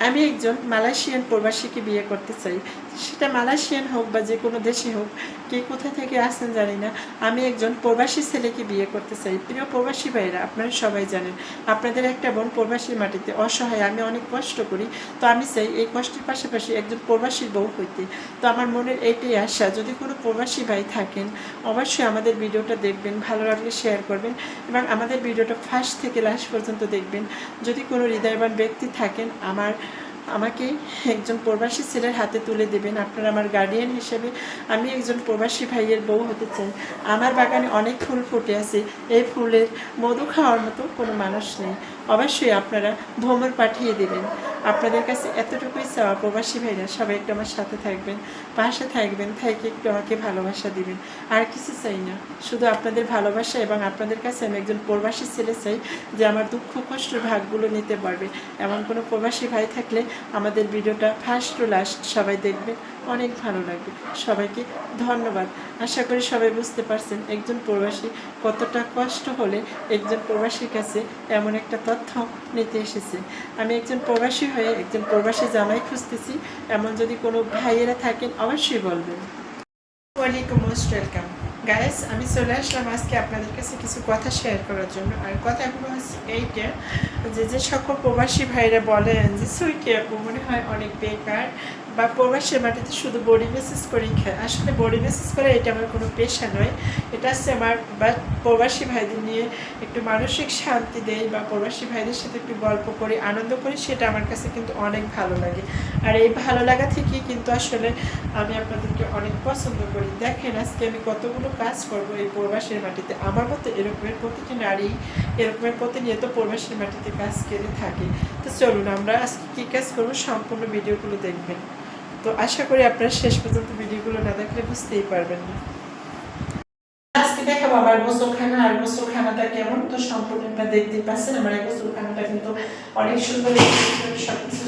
আমি একজন মালয়েশিয়ান প্রবাসীকে বিয়ে করতে চাই। সেটা মালয়েশিয়ান হোক বা যে কোনো দেশে হোক, কে কোথা থেকে আসেন জানি না। আমি একজন প্রবাসী ছেলেকে বিয়ে করতে চাই। প্রিয় প্রবাসী ভাইরা আপনারা সবাই জানেন, আপনাদের একটা বোন প্রবাসীর মাটিতে অসহায়, আমি অনেক কষ্ট করি। তো আমি চাই এই কষ্টের পাশাপাশি একজন প্রবাসীর বউ হইতে। তো আমার মনের এইটাই আশা, যদি কোনো প্রবাসী ভাই থাকেন, অবশ্যই আমাদের ভিডিওটা দেখবেন, ভালো লাগলে শেয়ার করবেন এবং আমাদের ভিডিওটা ফার্স্ট থেকে লাস্ট পর্যন্ত দেখবেন। যদি কোনো হৃদয়বান ব্যক্তি থাকেন, আমার আমাকে একজন প্রবাসী ছেলের হাতে তুলে দেবেন। আপনারা আমার গার্ডিয়ান হিসেবে আমি একজন প্রবাসী ভাইয়ের বউ হতে চাই। আমার বাগানে অনেক ফুল ফুটে আছে। এই ফুলের মধু খাওয়ার মতো কোনো মানুষ নেই। অবশ্যই আপনারা ভ্রমণ পাঠিয়ে দেবেন। আপনাদের কাছে এতটুকুই চাওয়া প্রবাসী ভাইরা, সবাই একটু আমার সাথে থাকবেন, পাশে থাকবেন, থেকে একটু আমাকে ভালোবাসা দিবেন। আর কিছু চাই না। শুধু আপনাদের ভালোবাসা এবং আপনাদের কাছে আমি একজন প্রবাসী ছেলে চাই যে আমার দুঃখ কষ্ট ভাগগুলো নিতে পারবে। এমন কোনো প্রবাসী ভাই থাকলে আমাদের ভিডিওটা ফার্স্ট টু লাস্ট সবাই দেখবে, অনেক ভালো লাগবে। সবাইকে ধন্যবাদ। আশা করি সবাই বুঝতে পারছেন একজন প্রবাসী কতটা কষ্ট হলে একজন প্রবাসীর কাছে এমন একটা তথ্য নিতে এসেছে। আমি একজন প্রবাসী হয়ে একজন প্রবাসী জামাই খুঁজতেছি, এমন যদি কোনো ভাইয়েরা থাকেন অবশ্যই বলবেন। ওয়ালাইকুম মোস্ট ওয়েলকাম গাইস আমি চলে আসলাম আজকে আপনাদের কাছে কিছু কথা শেয়ার করার জন্য। আর কথাগুলো হচ্ছে এইটা যে যে সকল প্রবাসী ভাইরা বলেন যে সুইটি আপু, মনে হয় অনেক বেকার। বা প্রবাসের মাটিতে শুধু বডি মেসেজ করেই খায়। আসলে বডি মেসেজ করে এটা আমার কোনো পেশা নয়। এটা হচ্ছে আমার বা প্রবাসী ভাইদের নিয়ে একটু মানসিক শান্তি দেয় বা প্রবাসী ভাইদের সাথে একটু গল্প করি, আনন্দ করি, সেটা আমার কাছে কিন্তু অনেক ভালো লাগে। আর এই ভালো লাগা থেকেই কিন্তু আসলে আমি আপনাদেরকে অনেক পছন্দ করি। দেখেন, আজকে আমি কতগুলো কাজ করব এই প্রবাসের মাটিতে। আমার মতো এরকমের প্রতিটি নারী, এরকমের প্রতিনিয়ত প্রবাসের মাটিতে কাজ করে থাকে। তো চলুন, আমরা আজকে কী কাজ করব সম্পূর্ণ ভিডিওগুলো দেখবেন। তো আশা করি আপনারা শেষ পর্যন্ত ভিডিওগুলো না দেখলে বুঝতেই পারবেন না। আজকে দেখাবো আমার গোসলখানা, আর গোসলখানাটা কেমন? তো পাচ্ছেন আমার এই গোসলখানাটা কিন্তু অনেক সুন্দর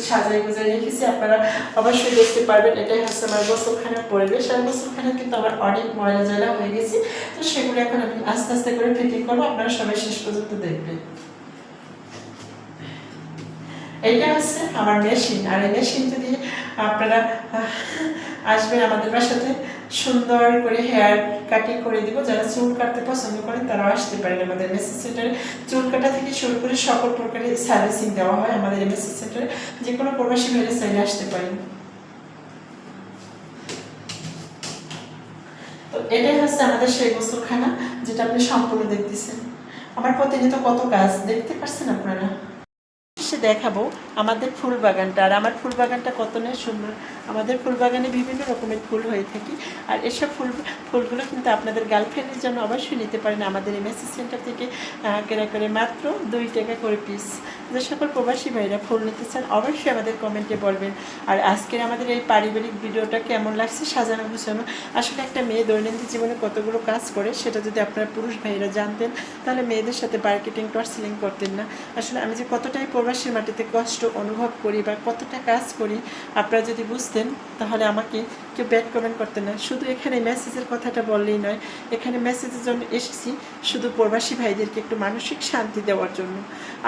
সাজাই গুজাই রেখেছি। আপনারা অবশ্যই দেখতে পারবেন, এটাই হচ্ছে আমার গোসলখানার পরিবেশ। আর গোসলখানা কিন্তু আমার অনেক ময়লা হয়ে গেছে, তো সেগুলো এখন আমি আস্তে আস্তে করে ফিটিং করব। আপনারা সবাই শেষ পর্যন্ত দেখবেন। এইটা হচ্ছে আমার মেশিন আর এই মেশিনটা দিয়ে আপনারা আসবেন আমাদের বাসাতে। সুন্দর করে হেয়ার কাটিং করে দিব। যারা চুল কাটতে পছন্দ করেন তারা আসতে পারেন আমাদের মেসেজ সেন্টারে চুল কাটা থেকে শুরু করে সকল প্রকারের সার্ভিসিং দেওয়া হয় আমাদের মেসেজ সেন্টারে যে কোনো প্রবাসী মেয়েরা চাইলে আসতে পারেন। তো এটাই হচ্ছে আমাদের সেই গোসলখানা, যেটা আপনি সম্পূর্ণ দেখতেছেন। আমার প্রতিনিয়ত কত কাজ, দেখতে পাচ্ছেন আপনারা? দেখাবো আমাদের ফুল বাগানটা আর আমার ফুল বাগানটা কত না সুন্দর। আমাদের ফুল বাগানে বিভিন্ন রকমের ফুল হয়ে থাকি, আর এসব ফুল, ফুলগুলো কিন্তু আপনাদের গার্লফ্রেন্ডের জন্য অবশ্যই নিতে পারেন। আমাদের মেসেজ সেন্টার থেকে কেনা করে মাত্র দুই টাকা করে পিস যে সকল প্রবাসী ভাইরা ফুল নিতে চান, অবশ্যই আমাদের কমেন্টে বলবেন। আর আজকের আমাদের এই পারিবারিক ভিডিওটা কেমন লাগছে সাজানো গুছানো? আসলে একটা মেয়ে দৈনন্দিন জীবনে কতগুলো কাজ করে, সেটা যদি আপনারা পুরুষ ভাইরা জানতেন, তাহলে মেয়েদের সাথে মার্কেটিং টর্সেলিং করতেন না। আসলে আমি যে কতটাই প্রবাসীর মাটিতে কষ্ট অনুভব করি বা কতটা কাজ করি, আপনারা যদি বুঝতেন, তাহলে আমাকে কেউ ব্যাড কমেন্ট করতেন না। শুধু এখানে মেসেজের কথাটা বললেই নয়, এখানে মেসেজের জন্য এসেছি শুধু প্রবাসী ভাইদেরকে একটু মানসিক শান্তি দেওয়ার জন্য।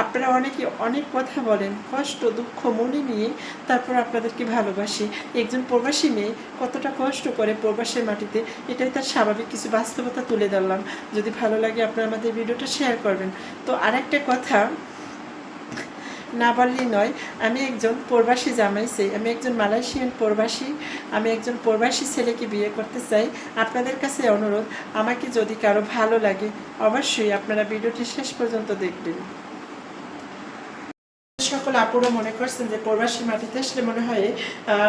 আপনারা অনেকে অনেক কথা বলেন, কষ্ট, দুঃখ, মনে নিয়ে তারপর আপনাদেরকে ভালোবাসি। একজন প্রবাসী মেয়ে কতটা কষ্ট করে প্রবাসের মাটিতে, এটাই তার স্বাভাবিক কিছু বাস্তবতা তুলে ধরলাম। যদি ভালো লাগে আপনারা আমাদের ভিডিওটা শেয়ার করবেন। তো আরেকটা কথা না বললেই নয়, আমি একজন প্রবাসী জামাই চাই, আমি একজন মালয়েশিয়ান প্রবাসী, আমি একজন প্রবাসী ছেলেকে বিয়ে করতে চাই। আপনাদের কাছে অনুরোধ, আমাকে যদি কারও ভালো লাগে, অবশ্যই আপনারা ভিডিওটি শেষ পর্যন্ত দেখবেন। সকল আপুরা মনে করছেন যে প্রবাসী মাটিতে আসলে মনে হয়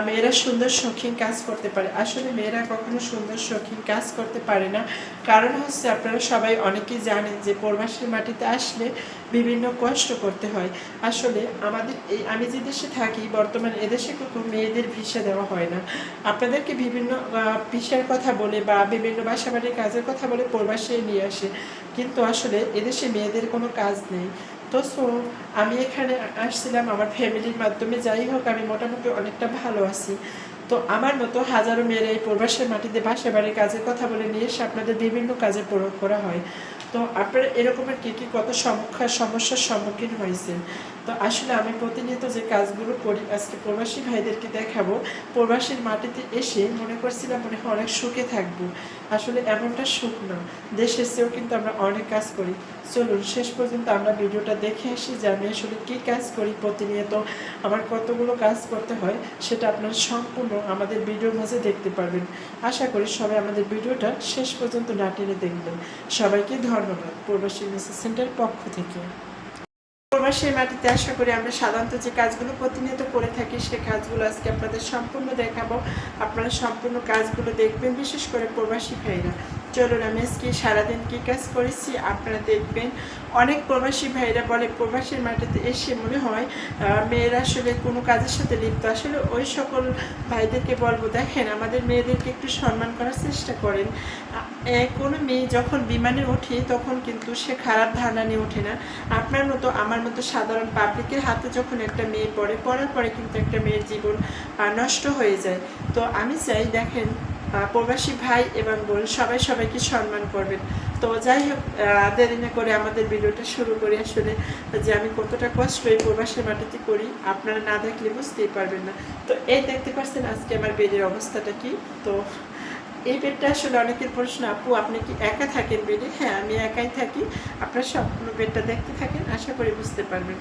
মেয়েরা সুন্দর শৌখিন কাজ করতে পারে। আসলে মেয়েরা কখনো সুন্দর শৌখিন কাজ করতে পারে না। কারণ হচ্ছে আপনারা সবাই অনেকেই জানেন যে প্রবাসী মাটিতে আসলে বিভিন্ন কষ্ট করতে হয়। আসলে আমাদের এই, আমি যে দেশে থাকি, বর্তমানে এদেশে কিন্তু মেয়েদের ভিসা দেওয়া হয় না। আপনাদেরকে বিভিন্ন ভিসার কথা বলে বা বিভিন্ন বাসা বাড়ির কাজের কথা বলে প্রবাসে নিয়ে আসে। কিন্তু আসলে এদেশে মেয়েদের কোনো কাজ নেই। তো সো, আমি এখানে আসছিলাম আমার ফ্যামিলির মাধ্যমে। যাই হোক, আমি মোটামুটি অনেকটা ভালো আছি। তো আমার মতো হাজারো মেয়েরা এই প্রবাসের মাটিতে বাসা বাড়ির কাজের কথা বলে নিয়ে এসে আপনাদের বিভিন্ন কাজে প্রয়োগ করা হয়। তো আপনারা এরকমের কী কী কত সমস্যার সম্মুখীন হয়েছেন? তো আসলে আমি প্রতিনিয়ত যে কাজগুলো করি, আজকে প্রবাসী ভাইদেরকে দেখাবো। প্রবাসীর মাটিতে এসে মনে করছিলাম মনে হয় অনেক সুখে থাকব। আসলে এমনটা সুখ না। দেশ এসেও কিন্তু আমরা অনেক কাজ করি। চলুন, শেষ পর্যন্ত আমরা ভিডিওটা দেখে আসি যে আমি আসলে কী কাজ করি প্রতিনিয়ত, আমার কতগুলো কাজ করতে হয় সেটা আপনারা সম্পূর্ণ আমাদের ভিডিওর মাঝে দেখতে পারবেন। আশা করি সবাই আমাদের ভিডিওটা শেষ পর্যন্ত না টেনে দেখবেন। সবাইকে ধন্যবাদ প্রবাসী মেসেজ সেন্টার পক্ষ থেকে। প্রবাসের মাটিতে আশা করি আমরা সাধারণত যে কাজগুলো প্রতিনিয়ত করে থাকি সেই কাজগুলো আজকে আপনাদের সম্পূর্ণ দেখাবো। আপনারা সম্পূর্ণ কাজগুলো দেখবেন, বিশেষ করে প্রবাসী ভাইরা। চলুন, আমি আজকে সারাদিন কী কাজ করেছি আপনারা দেখবেন। অনেক প্রবাসী ভাইরা বলে, প্রবাসীর মাটিতে এসে মনে হয় মেয়েরা আসলে কোনো কাজের সাথে লিপ্ত। আসলে ওই সকল ভাইদেরকে বলব, দেখেন, আমাদের মেয়েদেরকে একটু সম্মান করার চেষ্টা করেন। কোনো মেয়ে যখন বিমানে ওঠে, তখন কিন্তু সে খারাপ ধারণা নিয়ে ওঠে না। আপনার মতো, আমার মতো সাধারণ পাবলিকের হাতে যখন একটা মেয়ে পড়ে, পড়ার পরে কিন্তু একটা মেয়ের জীবন নষ্ট হয়ে যায়। তো আমি চাই, দেখেন প্রবাসী ভাই এবং বোন, সবাই সবাইকে সম্মান করবেন। তো যাই হোক দেরি না করে আমাদের ভিডিওটা শুরু করি আসলে, যে আমি কতটা কষ্ট এই প্রবাসের মাটিতে করি, আপনারা না দেখলে বুঝতেই পারবেন না। তো এই দেখতে পাচ্ছেন আজকে আমার বেডের অবস্থাটা কি? তো এই বেডটা আসলে অনেকের প্রশ্ন, আপু, আপনি কি একা থাকেন বেডে? হ্যাঁ আমি একাই থাকি। আপনারা সম্পূর্ণ বেডটা দেখতে থাকেন, আশা করি বুঝতে পারবেন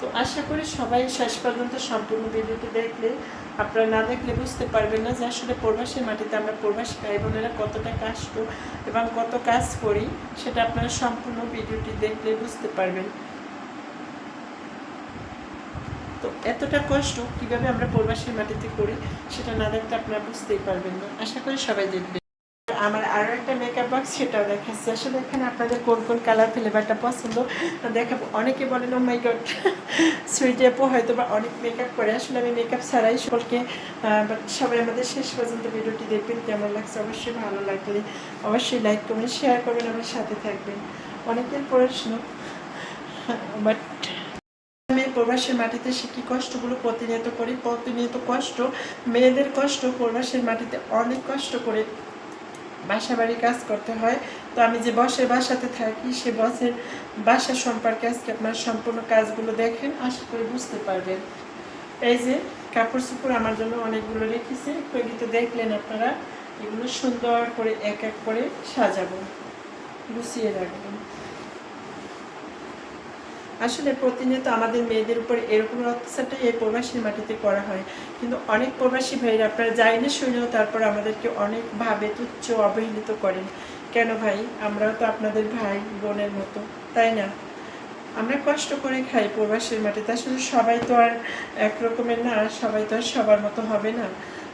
তো আশা করি সবাই শেষ পর্যন্ত সম্পূর্ণ ভিডিওটি দেখলে, আপনারা না দেখলে বুঝতে পারবেন না যে আসলে প্রবাসের মাটিতে আমরা প্রবাসী ভাই বোনেরা কতটা কষ্ট এবং কত কাজ করি, সেটা আপনারা সম্পূর্ণ ভিডিওটি দেখলে বুঝতে পারবেন। তো এতটা কষ্ট কীভাবে আমরা প্রবাসীর মাটিতে করি, সেটা না দেখলে আপনারা বুঝতেই পারবেন না। আশা করি সবাই দেখবেন। আমার আরও একটা মেকআপ বক্স সেটাও দেখাচ্ছি। আসলে এখানে আপনাদের কোন কোন কালার ফ্লেভারটা পছন্দ দেখাবো। অনেকে বলেন ও মাই গড সুইট আপু হয়তো বা অনেক মেকআপ করে। আসলে আমি মেকআপ ছাড়াই সকলকে বাট সবাই আমাদের শেষ পর্যন্ত ভিডিওটি দেখবেন, কেমন লাগছে অবশ্যই ভালো লাগলে অবশ্যই লাইক করবেন শেয়ার করবেন, আমার সাথে থাকবেন। অনেকের প্রশ্ন বাট আমি প্রবাসের মাটিতে সে কি কষ্টগুলো প্রতিনিয়ত করি? প্রতিনিয়ত কষ্ট, মেয়েদের কষ্ট প্রবাসের মাটিতে অনেক কষ্ট করে বাসা বাড়ি কাজ করতে হয়। তো আমি যে বসের বাসাতে থাকি, সে বসের বাসা সম্পর্কে আজকে আপনার সম্পূর্ণ কাজগুলো দেখেন, আশা করি বুঝতে পারবেন। এই যে কাপড় চোপড় আমার জন্য অনেকগুলো রেখেছে, একটু তো দেখলেন আপনারা, এগুলো সুন্দর করে এক এক করে সাজাবো, গুছিয়ে রাখবেন আসলে প্রতিনিয়ত আমাদের মেয়েদের উপর এরকম অত্যাচারটাই এই প্রবাসী মাটিতে করা হয়। কিন্তু অনেক প্রবাসী ভাইরা আপনারা যাই না শুনেও তারপর আমাদেরকে অনেকভাবে তুচ্ছ, অবহেলিত করেন। কেন ভাই? আমরাও তো আপনাদের ভাই বোনের মতো, তাই না? আমরা কষ্ট করে খাই প্রবাসীর মাটিতে আসলে সবাই তো আর এক রকমের না, সবাই তো আর সবার মতো হবে না।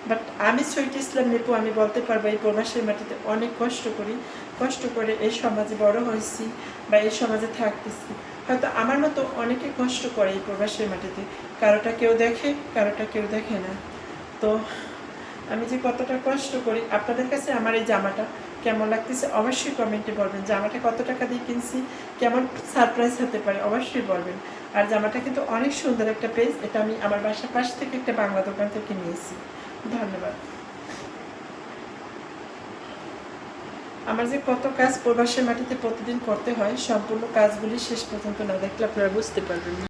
বাট আমি সৈট ইসলাম নিপু, আমি বলতে পারব এই প্রবাসীর মাটিতে অনেক কষ্ট করি। কষ্ট করে এই সমাজে বড় হয়েছি বা এই সমাজে থাকতেছি। হয়তো আমার মতো অনেকে কষ্ট করে এই প্রবাসের মাটিতে। কারোটা কেউ দেখে, কারোটা কেউ দেখে না। তো আমি যে কতটা কষ্ট করি, আপনাদের কাছে আমার এই জামাটা কেমন লাগতেছে অবশ্যই কমেন্টে বলবেন। জামাটা কত টাকা দিয়ে কিনছি, কেমন সারপ্রাইজ হতে পারে অবশ্যই বলবেন। আর জামাটা কিন্তু অনেক সুন্দর একটা পেজ, এটা আমি আমার বাসার পাশ থেকে একটা বাংলা দোকান থেকে নিয়েছি। ধন্যবাদ। আমার যে কত কাজ প্রবাসের মাটিতে প্রতিদিন করতে হয়, সম্পূর্ণ কাজগুলি শেষ পর্যন্ত না দেখলে আপনারা বুঝতে পারবেন